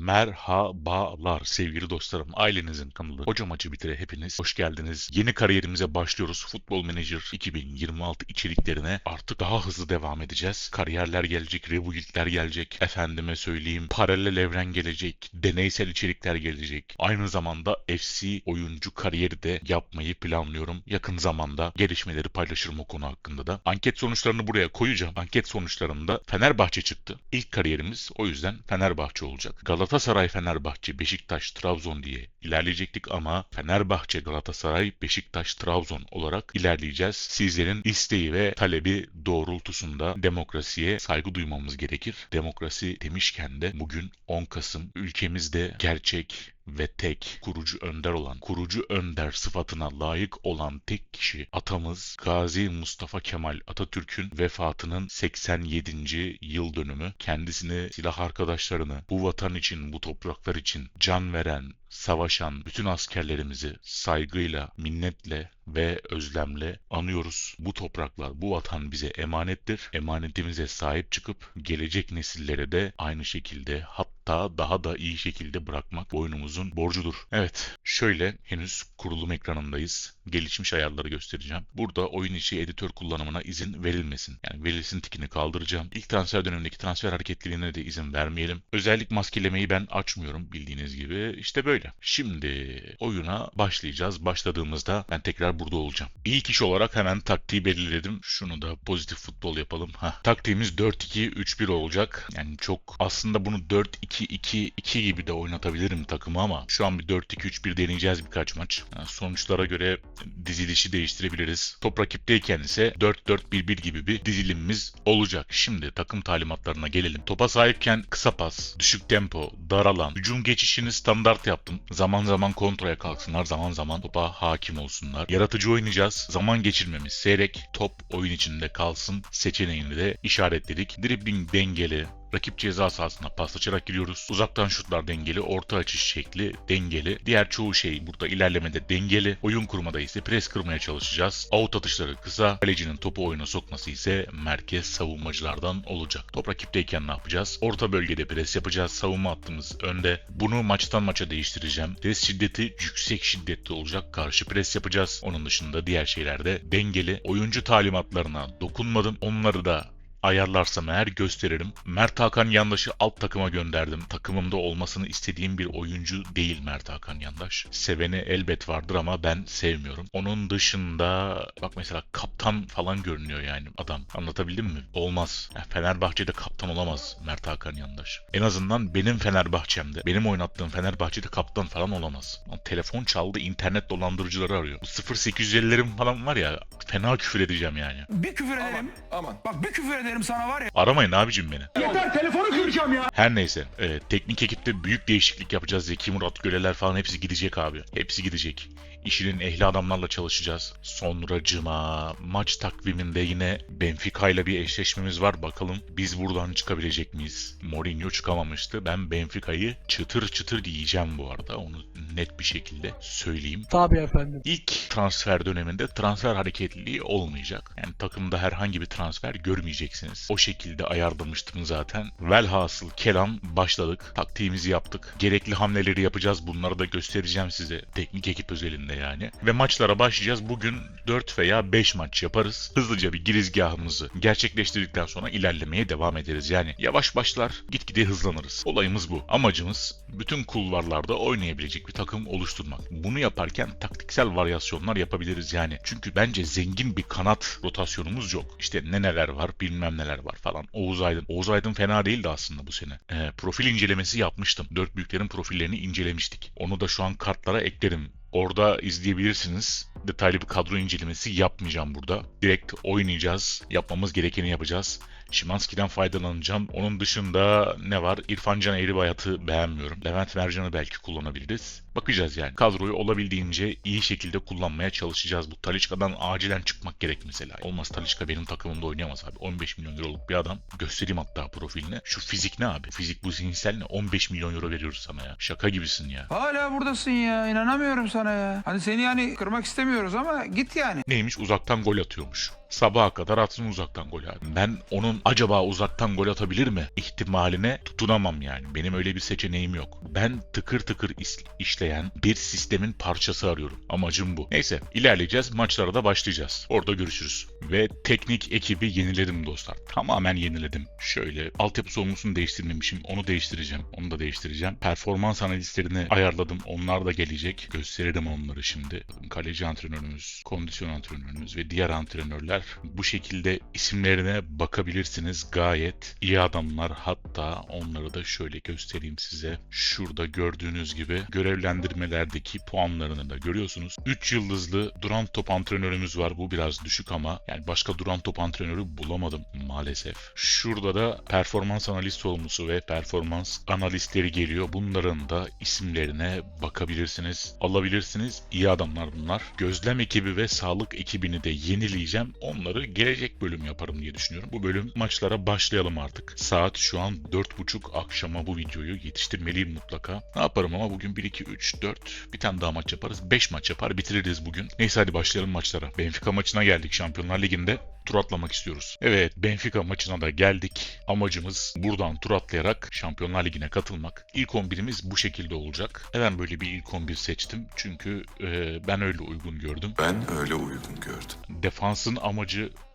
Merhabalar sevgili dostlarım. Ailenizin kanalı Hoca Maçı Bitire hepiniz hoş geldiniz. Yeni kariyerimize başlıyoruz. Futbol Manager 2026 içeriklerine artık daha hızlı devam edeceğiz. Kariyerler gelecek, rebuild'ler gelecek. Efendime söyleyeyim paralel evren gelecek. Deneysel içerikler gelecek. Aynı zamanda FC oyuncu kariyeri de yapmayı planlıyorum. Yakın zamanda gelişmeleri paylaşırım o konu hakkında da. Anket sonuçlarını buraya koyacağım. Anket sonuçlarında Fenerbahçe çıktı. İlk kariyerimiz o yüzden Fenerbahçe olacak. Galatasaray, Fenerbahçe, Beşiktaş, Trabzon diye ilerleyecektik ama Fenerbahçe, Galatasaray, Beşiktaş, Trabzon olarak ilerleyeceğiz. Sizlerin isteği ve talebi doğrultusunda demokrasiye saygı duymamız gerekir. Demokrasi demişken de bugün 10 Kasım ülkemizde gerçek ve tek kurucu önder olan, kurucu önder sıfatına layık olan tek kişi atamız Gazi Mustafa Kemal Atatürk'ün vefatının 87. yıl dönümü. Kendisini, silah arkadaşlarını bu vatan için, bu topraklar için can veren, savaşan bütün askerlerimizi saygıyla, minnetle ve özlemle anıyoruz. Bu topraklar, bu vatan bize emanettir. Emanetimize sahip çıkıp gelecek nesillere de aynı şekilde hatta daha da iyi şekilde bırakmak boynumuzun borcudur. Evet, şöyle henüz kurulum ekranındayız. Gelişmiş ayarları göstereceğim. Burada oyun içi editör kullanımına izin verilmesin. Yani verilsin tikini kaldıracağım. İlk transfer dönemindeki transfer hareketliliğine de izin vermeyelim. Özellik maskelemeyi ben açmıyorum bildiğiniz gibi. İşte böyle. Şimdi oyuna başlayacağız. Başladığımızda ben tekrar burada olacağım. İlk iş olarak hemen taktiği belirledim. Şunu da pozitif futbol yapalım. Heh. Taktiğimiz 4-2-3-1 olacak. Yani çok aslında bunu 4-2-2-2 gibi de oynatabilirim takımı ama şu an bir 4-2-3-1 deneyeceğiz birkaç maç. Yani sonuçlara göre dizilişi değiştirebiliriz. Top rakipteyken ise 4-4-1-1 gibi bir dizilimimiz olacak. Şimdi takım talimatlarına gelelim. Topa sahipken kısa pas, düşük tempo, dar alan, hücum geçişini standart yaptım. Zaman zaman kontrole kalksınlar, zaman zaman topa hakim olsunlar. Yaratıcı oynayacağız. Zaman geçirmemiz seyrek, top oyun içinde kalsın seçeneğini de işaretledik. Dribbling dengeli, Rakip ceza sahasına paslaşarak giriyoruz. Uzaktan şutlar dengeli, orta açış şekli dengeli. Diğer çoğu şey burada ilerlemede dengeli. Oyun kurmada ise pres kırmaya çalışacağız. Out atışları kısa, kalecinin topu oyuna sokması ise merkez savunmacılardan olacak. Top rakipteyken ne yapacağız? Orta bölgede pres yapacağız. Savunma hattımız önde. Bunu maçtan maça değiştireceğim. Pres şiddeti yüksek şiddetli olacak. Karşı pres yapacağız. Onun dışında diğer şeylerde dengeli. Oyuncu talimatlarına dokunmadım. Onları da ayarlarsam eğer gösteririm. Mert Hakan Yandaş'ı alt takıma gönderdim. Takımımda olmasını istediğim bir oyuncu değil Mert Hakan Yandaş. Seveni elbet vardır ama ben sevmiyorum. Onun dışında bak mesela kaptan falan görünüyor yani adam. Anlatabildim mi? Olmaz. Yani Fenerbahçe'de kaptan olamaz Mert Hakan Yandaş. En azından benim Fenerbahçe'mde, benim oynattığım Fenerbahçe'de kaptan falan olamaz. Lan telefon çaldı, internet dolandırıcıları arıyor. Bu 0850'lerim falan var ya fena küfür edeceğim yani. Bir küfür ederim. Aman. Bak bir küfür ederim sana var ya. Aramayın abicim beni. Yeter telefonu kıracağım ya. Her neyse. e, teknik ekipte büyük değişiklik yapacağız. Zeki Murat Göleler falan hepsi gidecek abi. Hepsi gidecek. İşinin ehli adamlarla çalışacağız. Sonracıma maç takviminde yine Benfica ile bir eşleşmemiz var. Bakalım biz buradan çıkabilecek miyiz? Mourinho çıkamamıştı. Ben Benfica'yı çıtır çıtır yiyeceğim bu arada. Onu net bir şekilde söyleyeyim. Tabii efendim. İlk transfer döneminde transfer hareketliliği olmayacak. Yani takımda herhangi bir transfer görmeyeceksiniz. O şekilde ayarlamıştım zaten. Velhasıl kelam başladık. Taktiğimizi yaptık. Gerekli hamleleri yapacağız. Bunları da göstereceğim size. Teknik ekip özelinde yani. Ve maçlara başlayacağız. Bugün 4 veya 5 maç yaparız. Hızlıca bir girizgahımızı gerçekleştirdikten sonra ilerlemeye devam ederiz. Yani yavaş başlar, gitgide hızlanırız. Olayımız bu. Amacımız bütün kulvarlarda oynayabilecek bir takım oluşturmak. Bunu yaparken taktiksel varyasyonlar yapabiliriz yani. Çünkü bence zengin bir kanat rotasyonumuz yok. İşte ne neler var, bilmem neler var falan. Oğuz Aydın. Oğuz Aydın fena değildi aslında bu sene. Ee, profil incelemesi yapmıştım. Dört büyüklerin profillerini incelemiştik. Onu da şu an kartlara eklerim. Orada izleyebilirsiniz. Detaylı bir kadro incelemesi yapmayacağım burada. Direkt oynayacağız. Yapmamız gerekeni yapacağız. Şimanski'den faydalanacağım. Onun dışında ne var? İrfan Can Eğribayat'ı beğenmiyorum. Levent Mercan'ı belki kullanabiliriz. Bakacağız yani. Kadroyu olabildiğince iyi şekilde kullanmaya çalışacağız. Bu Talisca'dan acilen çıkmak gerek mesela. Olmaz Talisca benim takımımda oynayamaz abi. 15 milyon euroluk bir adam. Göstereyim hatta profiline. Şu fizik ne abi? Fizik bu zihinsel ne? 15 milyon euro veriyoruz sana ya. Şaka gibisin ya. Hala buradasın ya. inanamıyorum sana ya. Hani seni yani kırmak istemiyoruz ama git yani. Neymiş? Uzaktan gol atıyormuş. Sabaha kadar atsın uzaktan gol abi. Ben onun acaba uzaktan gol atabilir mi ihtimaline tutunamam yani. Benim öyle bir seçeneğim yok. Ben tıkır tıkır işleyen bir sistemin parçası arıyorum. Amacım bu. Neyse ilerleyeceğiz. Maçlara da başlayacağız. Orada görüşürüz. Ve teknik ekibi yeniledim dostlar. Tamamen yeniledim. Şöyle altyapı sorumlusunu değiştirmemişim. Onu değiştireceğim. Onu da değiştireceğim. Performans analistlerini ayarladım. Onlar da gelecek. Gösteririm onları şimdi. Kaleci antrenörümüz, kondisyon antrenörümüz ve diğer antrenörler bu şekilde isimlerine bakabilirsiniz. Gayet iyi adamlar. Hatta onları da şöyle göstereyim size. Şurada gördüğünüz gibi görevlendirmelerdeki puanlarını da görüyorsunuz. 3 yıldızlı duran top antrenörümüz var. Bu biraz düşük ama yani başka duran top antrenörü bulamadım maalesef. Şurada da performans analist sorumlusu ve performans analistleri geliyor. Bunların da isimlerine bakabilirsiniz, alabilirsiniz. İyi adamlar bunlar. Gözlem ekibi ve sağlık ekibini de yenileyeceğim. Onları gelecek bölüm yaparım diye düşünüyorum. Bu bölüm maçlara başlayalım artık. Saat şu an 4.30 akşama bu videoyu yetiştirmeliyim mutlaka. Ne yaparım ama bugün 1, 2, 3, 4 bir tane daha maç yaparız. 5 maç yapar bitiririz bugün. Neyse hadi başlayalım maçlara. Benfica maçına geldik Şampiyonlar Ligi'nde tur atlamak istiyoruz. Evet Benfica maçına da geldik. Amacımız buradan tur atlayarak Şampiyonlar Ligi'ne katılmak. İlk 11'imiz bu şekilde olacak. Neden böyle bir ilk 11 seçtim? Çünkü e, ben öyle uygun gördüm. Ben öyle uygun gördüm. Defansın amacı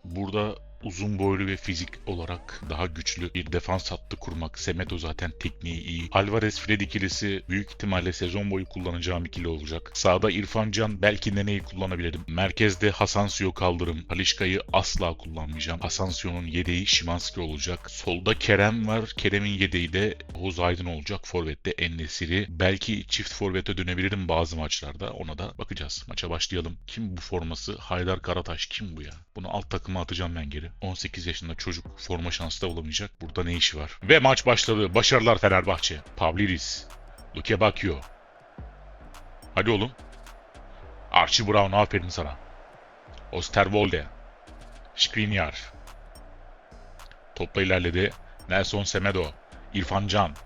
burada uzun boylu ve fizik olarak daha güçlü bir defans hattı kurmak. Semedo zaten tekniği iyi. Alvarez Fred ikilisi büyük ihtimalle sezon boyu kullanacağım ikili olacak. Sağda İrfan Can belki Nene'yi kullanabilirim. Merkezde Hasansio kaldırım. Halişka'yı asla kullanmayacağım. Hasansio'nun yedeği Şimanski olacak. Solda Kerem var. Kerem'in yedeği de Oğuz Aydın olacak. Forvet'te Ennesiri. Belki çift forvete dönebilirim bazı maçlarda. Ona da bakacağız. Maça başlayalım. Kim bu forması? Haydar Karataş kim bu ya? Bunu alt takıma atacağım ben geri. 18 yaşında çocuk forma şansı da bulamayacak. Burada ne işi var? Ve maç başladı. Başarılar Fenerbahçe. Pavlidis. Luke Bakio. Hadi oğlum. Archie Brown aferin sana. Osterwolde. Skriniar. Topla ilerledi. Nelson Semedo. İrfan Can.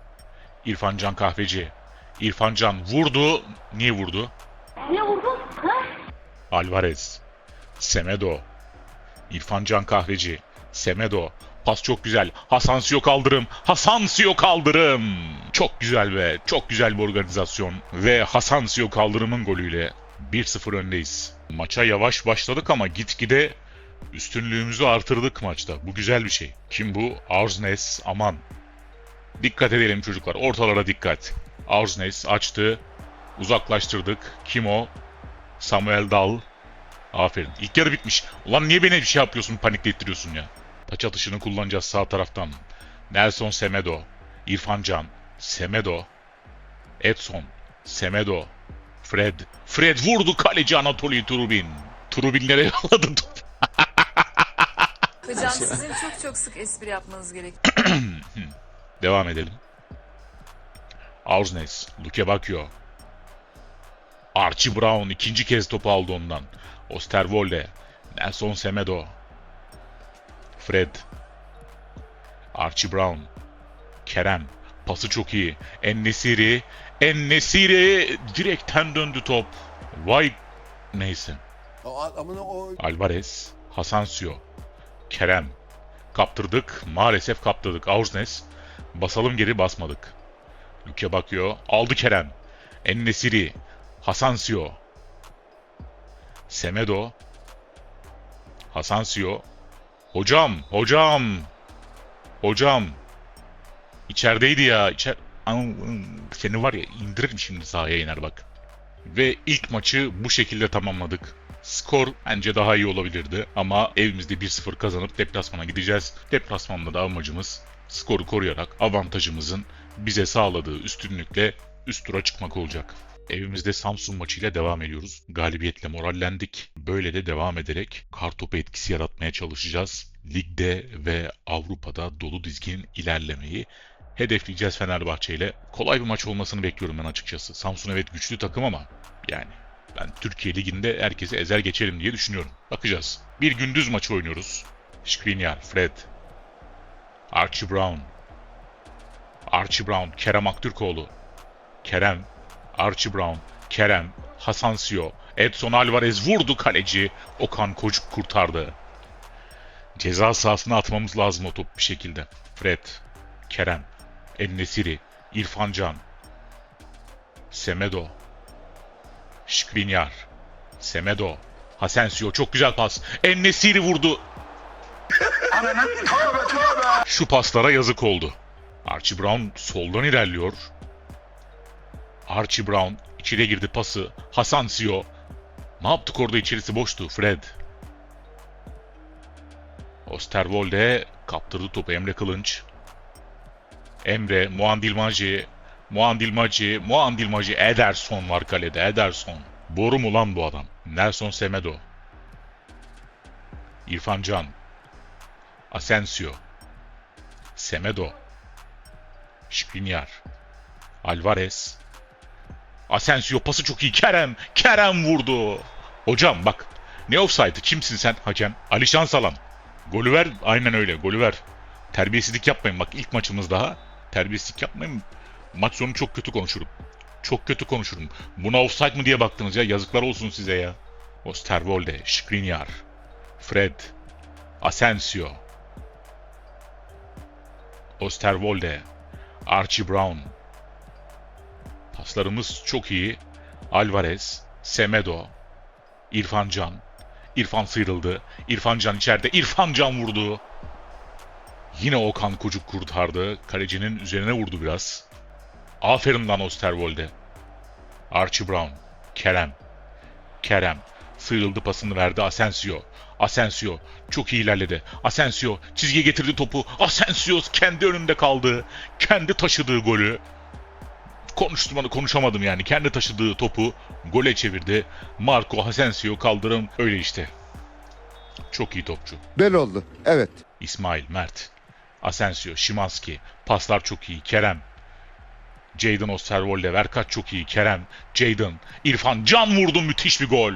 İrfan Can kahveci. İrfan Can vurdu. Niye vurdu? Ne vurdun? Ha? Alvarez. Semedo. İrfan Can Kahveci. Semedo. Pas çok güzel. Hasansio kaldırım. Hasansio kaldırım. Çok güzel ve çok güzel bir organizasyon. Ve Hasansio kaldırımın golüyle 1-0 öndeyiz. Maça yavaş başladık ama gitgide üstünlüğümüzü artırdık maçta. Bu güzel bir şey. Kim bu? Arsnes Aman. Dikkat edelim çocuklar. Ortalara dikkat. Arsnes açtı. Uzaklaştırdık. Kim o? Samuel Dal. Aferin. İlk yarı bitmiş. Ulan niye beni bir şey yapıyorsun, paniklettiriyorsun ya? Taç atışını kullanacağız sağ taraftan. Nelson Semedo. İrfan Can. Semedo. Edson. Semedo. Fred. Fred vurdu kaleci Anatoli Trubin. Trubin nereye yolladı? Hocam sizin çok çok sık espri yapmanız gerek. Devam edelim. Arsnes. Luke Bakio. Archie Brown ikinci kez topu aldı ondan. Osterwolde. Nelson Semedo. Fred. Archie Brown. Kerem. Pası çok iyi. Ennesiri. Ennesiri. Direkten döndü top. Vay. Neyse. Alvarez. Hasansio. Kerem. Kaptırdık. Maalesef kaptırdık. Aursnes. Basalım geri basmadık. Luke bakıyor. Aldı Kerem. Ennesiri. Hasansio. Semedo. Hasansio. Hocam. Hocam. Hocam. İçerideydi ya. İçer... Seni var ya indiririm şimdi sahaya iner bak. Ve ilk maçı bu şekilde tamamladık. Skor bence daha iyi olabilirdi ama evimizde 1-0 kazanıp deplasmana gideceğiz. Deplasmanda da amacımız skoru koruyarak avantajımızın bize sağladığı üstünlükle üst tura çıkmak olacak. Evimizde Samsun maçıyla devam ediyoruz. Galibiyetle morallendik. Böyle de devam ederek kartopu etkisi yaratmaya çalışacağız. Ligde ve Avrupa'da dolu dizgin ilerlemeyi hedefleyeceğiz Fenerbahçe ile. Kolay bir maç olmasını bekliyorum ben açıkçası. Samsun evet güçlü takım ama yani ben Türkiye Ligi'nde herkesi ezer geçerim diye düşünüyorum. Bakacağız. Bir gündüz maçı oynuyoruz. Skriniar, Fred, Archie Brown, Archie Brown, Kerem Aktürkoğlu, Kerem, Archie Brown, Kerem, Hasansio, Edson Alvarez vurdu kaleci. Okan Koçuk kurtardı. Ceza sahasına atmamız lazım o top bir şekilde. Fred, Kerem, Ennesiri, İrfan Can, Semedo, Şikrinyar, Semedo, Asensio çok güzel pas. Ennesiri vurdu. Şu paslara yazık oldu. Archie Brown soldan ilerliyor. Archie Brown içine girdi pası. Hasansio. Ne yaptık orada içerisi boştu. Fred. Osterwolde kaptırdı topu Emre Kılınç. Emre, Muandilmacı, Muandilmacı, Muandilmacı, Ederson var kalede, Ederson. Boru mu lan bu adam? Nelson Semedo. İrfan Can. Asensio. Semedo. Şikrinyar. Alvarez. Asensio pası çok iyi. Kerem. Kerem vurdu. Hocam bak. Ne offside'ı? Kimsin sen hakem? Alişan Salan. Golü ver. Aynen öyle. Golü ver. Terbiyesizlik yapmayın. Bak ilk maçımız daha. Terbiyesizlik yapmayın. Maç sonu çok kötü konuşurum. Çok kötü konuşurum. Buna offside mı diye baktınız ya. Yazıklar olsun size ya. Osterwolde. Skriniar. Fred. Asensio. Osterwolde. Archie Brown. Paslarımız çok iyi. Alvarez. Semedo. İrfan Can. İrfan sıyrıldı. İrfan Can içeride. İrfan Can vurdu. Yine Okan Kucuk kurtardı. Kalecinin üzerine vurdu biraz. Aferin lan Osterwolde. Archie Brown. Kerem. Kerem. Sıyrıldı pasını verdi Asensio. Asensio çok iyi ilerledi. Asensio çizgiye getirdi topu. Asensio kendi önünde kaldı. Kendi taşıdığı golü. Konuştum konuşamadım yani. Kendi taşıdığı topu gole çevirdi. Marco Asensio kaldırım öyle işte. Çok iyi topçu. Böyle oldu. Evet. İsmail, Mert, Asensio, Şimanski. Paslar çok iyi. Kerem. Jadon Osterwolde. Verkat çok iyi. Kerem. Jadon. İrfan Can vurdu. Müthiş bir gol.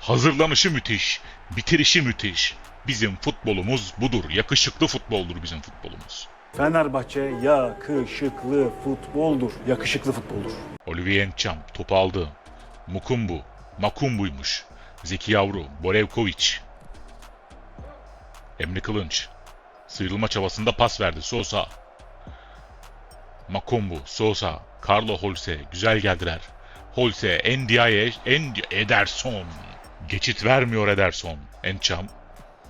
Hazırlanışı müthiş. Bitirişi müthiş. Bizim futbolumuz budur. Yakışıklı futboldur bizim futbolumuz. Fenerbahçe yakışıklı futboldur. Yakışıklı futboldur. Olivier Encham topu aldı. Mukumbu. Makumbu'ymuş. Zeki Yavru. Borevkovic. Emre Kılınç. Sıyrılma çabasında pas verdi. Sosa. Makumbu. Sosa. Carlo Holse. Güzel geldiler. Holse. Ndiaye. Endi Ederson. Geçit vermiyor Ederson. Encham.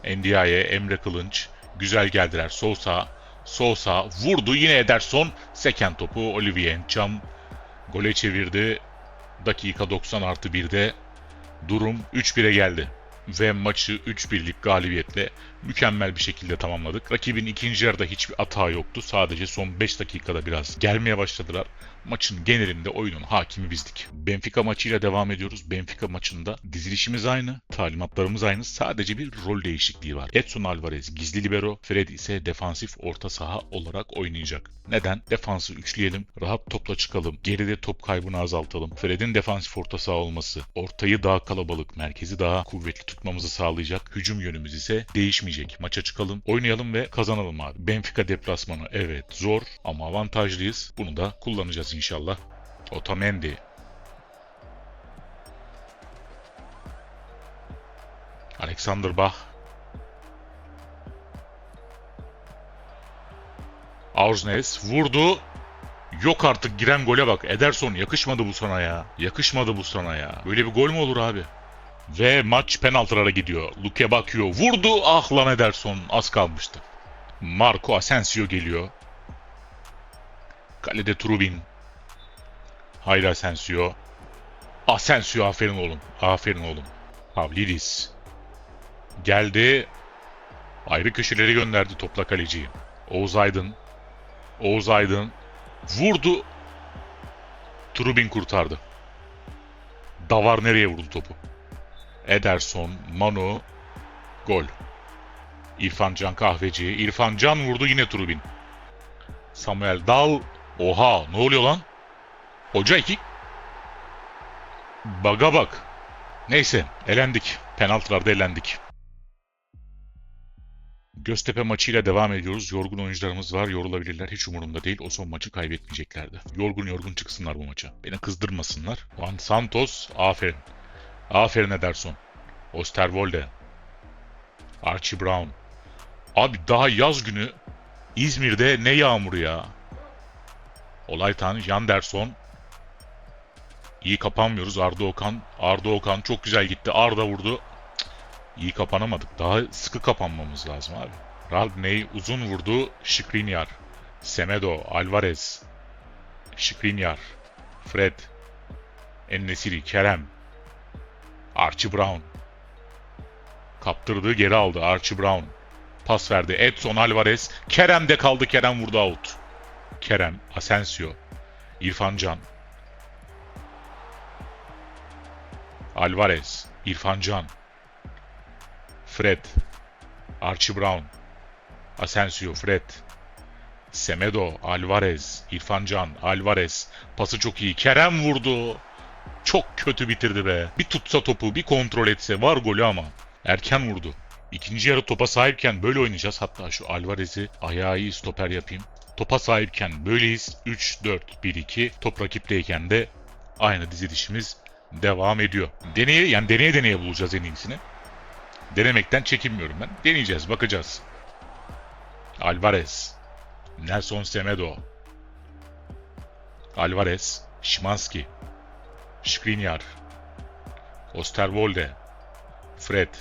Ndiaye. Emre Kılınç. Güzel geldiler. Sosa. Sosa vurdu yine Ederson. Seken topu Olivier Encham gole çevirdi. Dakika 90 artı 1'de durum 3-1'e geldi. Ve maçı 3-1'lik galibiyetle mükemmel bir şekilde tamamladık. Rakibin ikinci yarıda hiçbir hata yoktu. Sadece son 5 dakikada biraz gelmeye başladılar. Maçın genelinde oyunun hakimi bizdik. Benfica maçıyla devam ediyoruz. Benfica maçında dizilişimiz aynı, talimatlarımız aynı. Sadece bir rol değişikliği var. Edson Alvarez gizli libero, Fred ise defansif orta saha olarak oynayacak. Neden? Defansı üçleyelim, rahat topla çıkalım, geride top kaybını azaltalım. Fred'in defansif orta saha olması, ortayı daha kalabalık, merkezi daha kuvvetli tutmamızı sağlayacak. Hücum yönümüz ise değişmeyecek. Maça çıkalım, oynayalım ve kazanalım abi. Benfica deplasmanı evet zor ama avantajlıyız. Bunu da kullanacağız inşallah. Otamendi. Alexander Bach. Aursnes vurdu. Yok artık giren gole bak. Ederson yakışmadı bu sana ya. Yakışmadı bu sana ya. Böyle bir gol mü olur abi? Ve maç penaltılara gidiyor. Luke bakıyor. Vurdu. Ah lan Ederson. Az kalmıştı. Marco Asensio geliyor. Kalede Trubin. Hayır Asensio. Asensio aferin oğlum. Aferin oğlum. Pavlidis. Geldi. Ayrı köşeleri gönderdi topla kaleciyi. Oğuz Aydın. Oğuz Aydın. Vurdu. Trubin kurtardı. Davar nereye vurdu topu? Ederson, Manu, gol. İrfan Can Kahveci. İrfan Can vurdu yine Trubin. Samuel Dal. Oha ne oluyor lan? Hoca iki. Baga bak. Neyse elendik. Penaltılarda elendik. Göztepe maçıyla devam ediyoruz. Yorgun oyuncularımız var. Yorulabilirler. Hiç umurumda değil. O son maçı kaybetmeyeceklerdi. Yorgun yorgun çıksınlar bu maça. Beni kızdırmasınlar. Juan Santos. Aferin. Aferin Ederson. Osterwolde. Archie Brown. Abi daha yaz günü İzmir'de ne yağmuru ya. Olaytan, Janderson. İyi kapanmıyoruz. Arda Okan. Arda Okan çok güzel gitti. Arda vurdu. Cık, İyi kapanamadık. Daha sıkı kapanmamız lazım abi. Ralgney uzun vurdu. Skriniar. Semedo. Alvarez. Skriniar. Fred. Ennesiri. Kerem. Archie Brown. Kaptırdı geri aldı Archie Brown. Pas verdi Edson Alvarez. Kerem de kaldı Kerem vurdu out. Kerem, Asensio, İrfan Can. Alvarez, İrfan Can. Fred, Archie Brown. Asensio, Fred. Semedo, Alvarez, İrfan Can, Alvarez. Pası çok iyi. Kerem vurdu. Çok kötü bitirdi be. Bir tutsa topu, bir kontrol etse var golü ama. Erken vurdu. İkinci yarı topa sahipken böyle oynayacağız. Hatta şu Alvarez'i ayağı iyi stoper yapayım. Topa sahipken böyleyiz. 3-4-1-2. Top rakipteyken de aynı dizilişimiz devam ediyor. Deneye yani deneye deneye bulacağız en iyisini. Denemekten çekinmiyorum ben. Deneyeceğiz, bakacağız. Alvarez. Nelson Semedo. Alvarez. Şimanski. Skriniar. Osterwolde. Fred.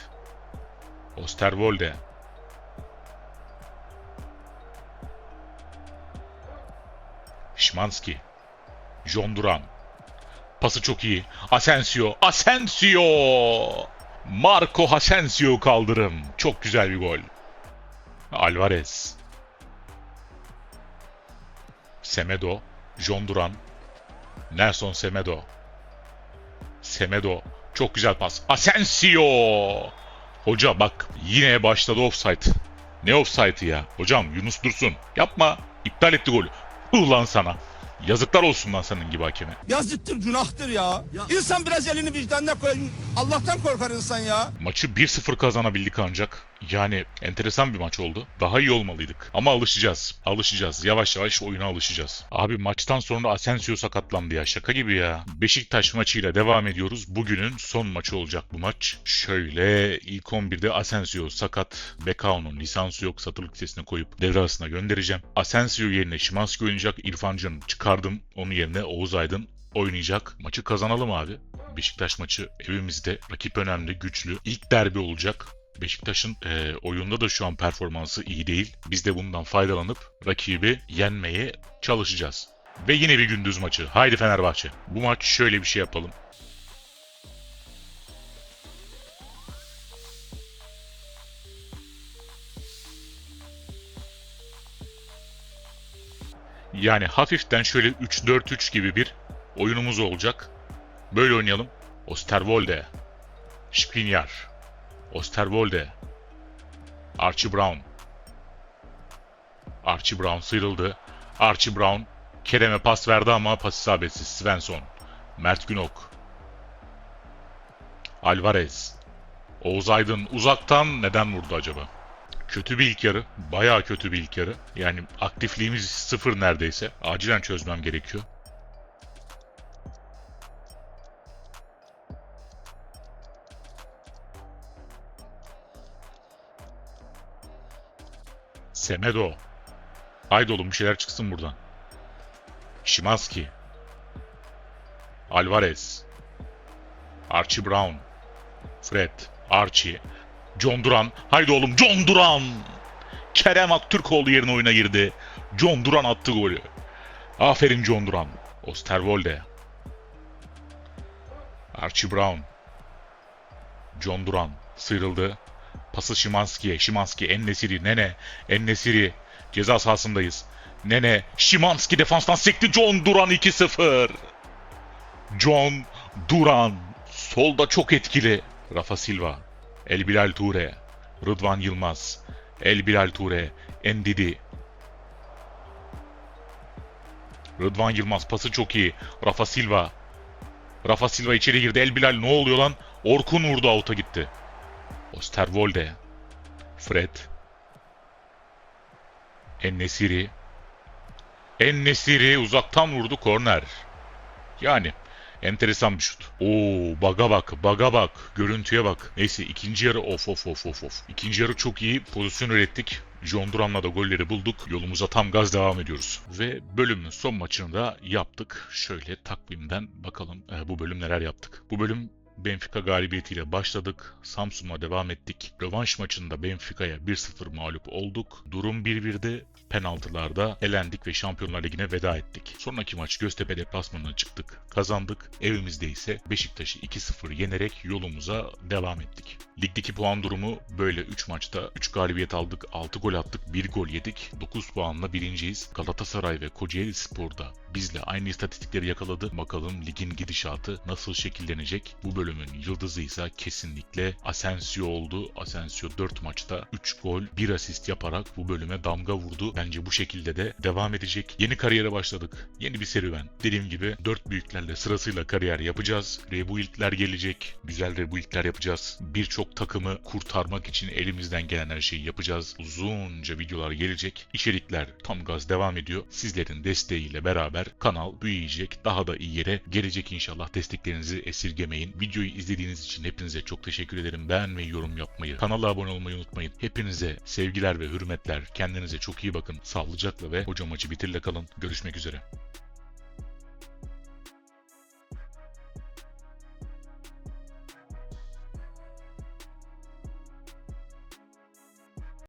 Osterwolde. Şimanski. John Duran. Pası çok iyi. Asensio. Asensio! Marco Asensio kaldırım. Çok güzel bir gol. Alvarez. Semedo. John Duran. Nelson Semedo. Semedo. Çok güzel pas. Asensio! Hoca bak yine başladı offside. Ne offside'ı ya? Hocam Yunus Dursun. Yapma. İptal etti golü. Ulan sana. Yazıklar olsun lan senin gibi hakeme. Yazıktır, günahtır ya. İnsan biraz elini vicdanına koyun. Allah'tan korkar insan ya. Maçı 1-0 kazanabildik ancak. Yani enteresan bir maç oldu. Daha iyi olmalıydık. Ama alışacağız. Alışacağız. Yavaş yavaş oyuna alışacağız. Abi maçtan sonra Asensio sakatlandı ya. Şaka gibi ya. Beşiktaş maçıyla devam ediyoruz. Bugünün son maçı olacak bu maç. Şöyle ilk 11'de Asensio sakat. Bekao'nun lisansı yok. Satılık listesine koyup devre arasına göndereceğim. Asensio yerine Şimanski oynayacak. İrfan Can'ı çıkardım. Onun yerine Oğuz Aydın oynayacak. Maçı kazanalım abi. Beşiktaş maçı evimizde. Rakip önemli, güçlü. İlk derbi olacak. Beşiktaş'ın e, oyunda da şu an performansı iyi değil. Biz de bundan faydalanıp rakibi yenmeye çalışacağız. Ve yine bir gündüz maçı. Haydi Fenerbahçe. Bu maç şöyle bir şey yapalım. Yani hafiften şöyle 3-4-3 gibi bir oyunumuz olacak. Böyle oynayalım. Osterwolde. Skriniar. Osterwolde. Archie Brown. Archie Brown sıyrıldı. Archie Brown Kerem'e pas verdi ama pas isabetsiz. Svensson. Mert Günok. Alvarez. Oğuz Aydın uzaktan neden vurdu acaba? Kötü bir ilk yarı. Bayağı kötü bir ilk yarı. Yani aktifliğimiz sıfır neredeyse. Acilen çözmem gerekiyor. Semedo. Haydi oğlum bir şeyler çıksın buradan. Şimanski. Alvarez. Archie Brown. Fred. Archie. John Duran. Haydi oğlum John Duran. Kerem Aktürkoğlu yerine oyuna girdi. John Duran attı golü. Aferin John Duran. Osterwolde. Archie Brown. John Duran sıyrıldı. Pası Şimanski'ye. Şimanski, Ennesiri, Nene, Ennesiri. Ceza sahasındayız. Nene, Şimanski defanstan sekti. John Duran 2-0. John Duran. Solda çok etkili. Rafa Silva. El Bilal Ture. Rıdvan Yılmaz. El Bilal Ture. Endidi. Rıdvan Yılmaz pası çok iyi. Rafa Silva. Rafa Silva içeri girdi. El Bilal ne oluyor lan? Orkun vurdu out'a gitti. Osterwolde. Fred. Ennesiri. Ennesiri uzaktan vurdu korner. Yani enteresan bir şut. Oo baga bak, baga bak, görüntüye bak. Neyse ikinci yarı of of of of of. İkinci yarı çok iyi pozisyon ürettik. John Duran'la da golleri bulduk. Yolumuza tam gaz devam ediyoruz. Ve bölümün son maçını da yaptık. Şöyle takvimden bakalım e, bu bölüm neler yaptık. Bu bölüm Benfica galibiyetiyle başladık. Samsun'a devam ettik. Rövanş maçında Benfica'ya 1-0 mağlup olduk. Durum 1-1'de penaltılarda elendik ve Şampiyonlar Ligi'ne veda ettik. Sonraki maç Göztepe deplasmanına çıktık. Kazandık. Evimizde ise Beşiktaş'ı 2-0 yenerek yolumuza devam ettik. Ligdeki puan durumu böyle 3 maçta 3 galibiyet aldık, 6 gol attık, 1 gol yedik. 9 puanla birinciyiz. Galatasaray ve Kocaeli Spor'da bizle aynı istatistikleri yakaladı. Bakalım ligin gidişatı nasıl şekillenecek? Bu bölümün yıldızı ise kesinlikle Asensio oldu. Asensio 4 maçta 3 gol, 1 asist yaparak bu bölüme damga vurdu. Bence bu şekilde de devam edecek. Yeni kariyere başladık. Yeni bir serüven. Dediğim gibi 4 büyüklerle sırasıyla kariyer yapacağız. Rebuild'ler gelecek. Güzel rebuild'ler yapacağız. Birçok takımı kurtarmak için elimizden gelen her şeyi yapacağız. Uzunca videolar gelecek. İçerikler tam gaz devam ediyor. Sizlerin desteğiyle beraber kanal büyüyecek. Daha da iyi yere gelecek inşallah. Desteklerinizi esirgemeyin. Videoyu izlediğiniz için hepinize çok teşekkür ederim. Beğen ve yorum yapmayı, kanala abone olmayı unutmayın. Hepinize sevgiler ve hürmetler. Kendinize çok iyi bakın. Sağlıcakla ve hoca maçı bitirle kalın. Görüşmek üzere.